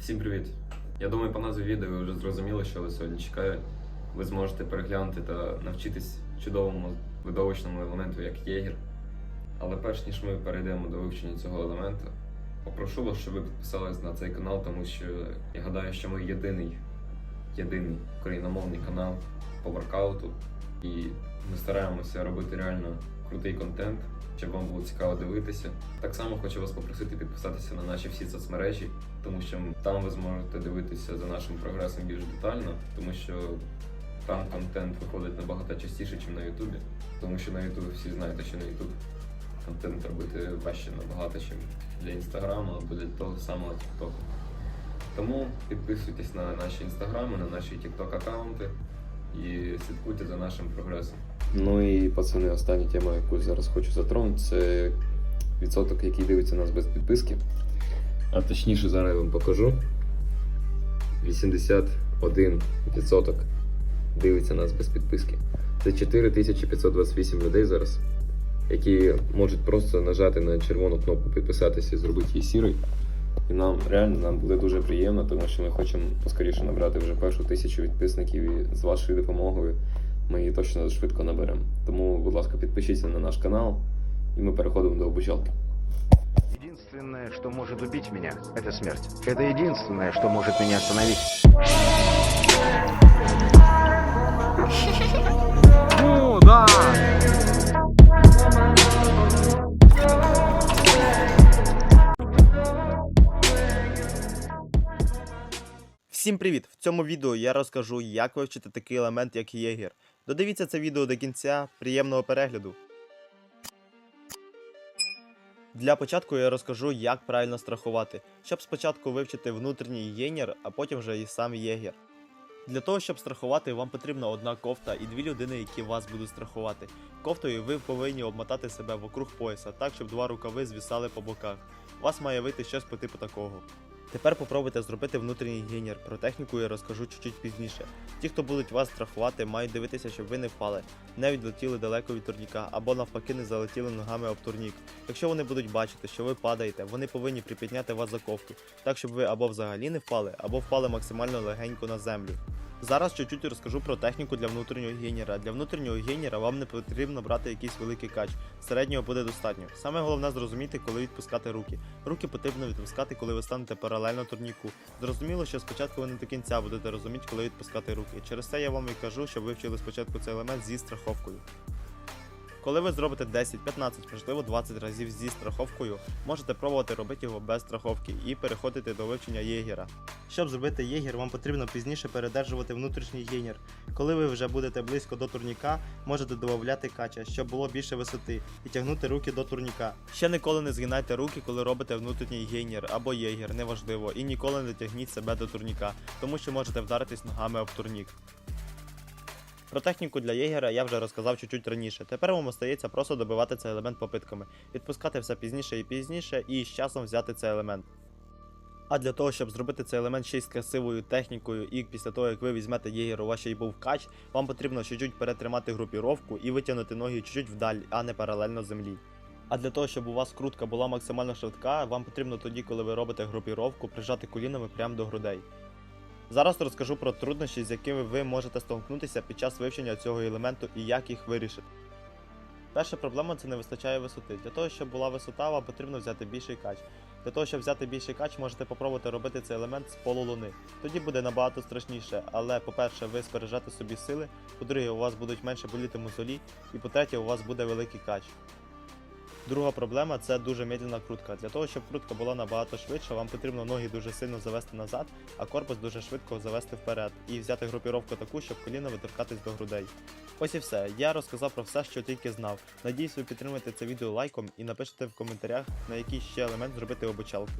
Всім привіт! Я думаю, по назві відео ви вже зрозуміли, що вас сьогодні чекає. Ви зможете переглянути та навчитись чудовому видовищному елементу, як єгір. Але перш ніж ми перейдемо до вивчення цього елементу, попрошу вас, щоб ви підписались на цей канал, тому що я гадаю, що ми єдиний, єдиний україномовний канал по воркауту. І ми стараємося робити реально крутий контент, щоб вам було цікаво дивитися. Так само хочу вас попросити підписатися на наші всі соцмережі, тому що там ви зможете дивитися за нашим прогресом більш детально, тому що там контент виходить набагато частіше, ніж на Ютубі. Тому що на Ютубі всі знаєте, що на Ютуб контент робити важче набагато, ніж для інстаграму або для того самого Тіктоку. Тому підписуйтесь на наші інстаграми, на наші тікток аккаунти і слідкуйте за нашим прогресом. Ну і пацани, остання тема, яку зараз хочу затронути, це відсоток, який дивиться нас без підписки. А точніше, зараз я вам покажу. 81% дивиться нас без підписки. Це 4528 людей зараз, які можуть просто нажати на червону кнопку підписатися і зробити її сірий. І нам реально нам буде дуже приємно, тому що ми хочемо поскоріше набрати вже першу тисячу підписників, і з вашою допомогою ми її точно швидко наберемо. Тому, будь ласка, підпишіться на наш канал, і ми переходимо до обучалки. Единственное, что может убить меня, это смерть. Это единственное, что может меня остановить. Всім привіт! В цьому відео я розкажу, як вивчити такий елемент, як єгір. Додивіться це відео до кінця, приємного перегляду. Для початку я розкажу, як правильно страхувати, щоб спочатку вивчити внутрішній єгір, а потім вже і сам єгір. Для того, щоб страхувати, вам потрібна одна кофта і дві людини, які вас будуть страхувати. Кофтою ви повинні обмотати себе вокруг пояса, так, щоб два рукави звісали по боках. У вас має вийти щось по типу такого. Тепер попробуйте зробити внутрішній гінір. Про техніку я розкажу чуть-чуть пізніше. Ті, хто будуть вас страхувати, мають дивитися, щоб ви не впали, не відлетіли далеко від турніка або навпаки не залетіли ногами об турнік. Якщо вони будуть бачити, що ви падаєте, вони повинні припідняти вас за ковку, так щоб ви або взагалі не впали, або впали максимально легенько на землю. Зараз чуть-чуть розкажу про техніку для внутрішнього генера. Для внутрішнього генера вам не потрібно брати якийсь великий кач. Середнього буде достатньо. Саме головне зрозуміти, коли відпускати руки. Руки потрібно відпускати, коли ви станете паралельно турніку. Зрозуміло, що спочатку ви не до кінця будете розуміти, коли відпускати руки. Через це я вам і кажу, щоб ви вчили спочатку цей елемент зі страховкою. Коли ви зробите 10, 15, можливо 20 разів зі страховкою, можете пробувати робити його без страховки і переходити до вивчення єгера. Щоб зробити єгер, вам потрібно пізніше передержувати внутрішній єгер. Коли ви вже будете близько до турніка, можете додавати кача, щоб було більше висоти, і тягнути руки до турніка. Ще ніколи не згинайте руки, коли робите внутрішній гейнер або єгер, неважливо, і ніколи не тягніть себе до турніка, тому що можете вдаритись ногами об турнік. Про техніку для єгера я вже розказав чуть-чуть раніше. Тепер вам остається просто добивати цей елемент попитками, відпускати все пізніше і пізніше, і з часом взяти цей елемент. А для того, щоб зробити цей елемент ще й з красивою технікою, і після того, як ви візьмете єгер, у вас ще й був кач, вам потрібно чуть-чуть перетримати групіровку і витягнути ноги чуть-чуть вдаль, а не паралельно землі. А для того, щоб у вас крутка була максимально швидка, вам потрібно тоді, коли ви робите групіровку, прижати колінами прямо до грудей. Зараз розкажу про труднощі, з якими ви можете столкнутися під час вивчення цього елементу і як їх вирішити. Перша проблема це не вистачає висоти. Для того, щоб була висота, вам потрібно взяти більший кач. Для того, щоб взяти більший кач, можете попробувати робити цей елемент з полулуни. Тоді буде набагато страшніше, але по-перше, ви збережете собі сили, по-друге, у вас будуть менше боліти мозолі, і по-третє, у вас буде великий кач. Друга проблема це дуже медленна крутка. Для того, щоб крутка була набагато швидше, вам потрібно ноги дуже сильно завести назад, а корпус дуже швидко завести вперед і взяти групіровку таку, щоб коліна витиркатись до грудей. Ось і все. Я розказав про все, що тільки знав. Надіюсь, ви підтримаєте це відео лайком і напишете в коментарях, на який ще елемент зробити обучалку.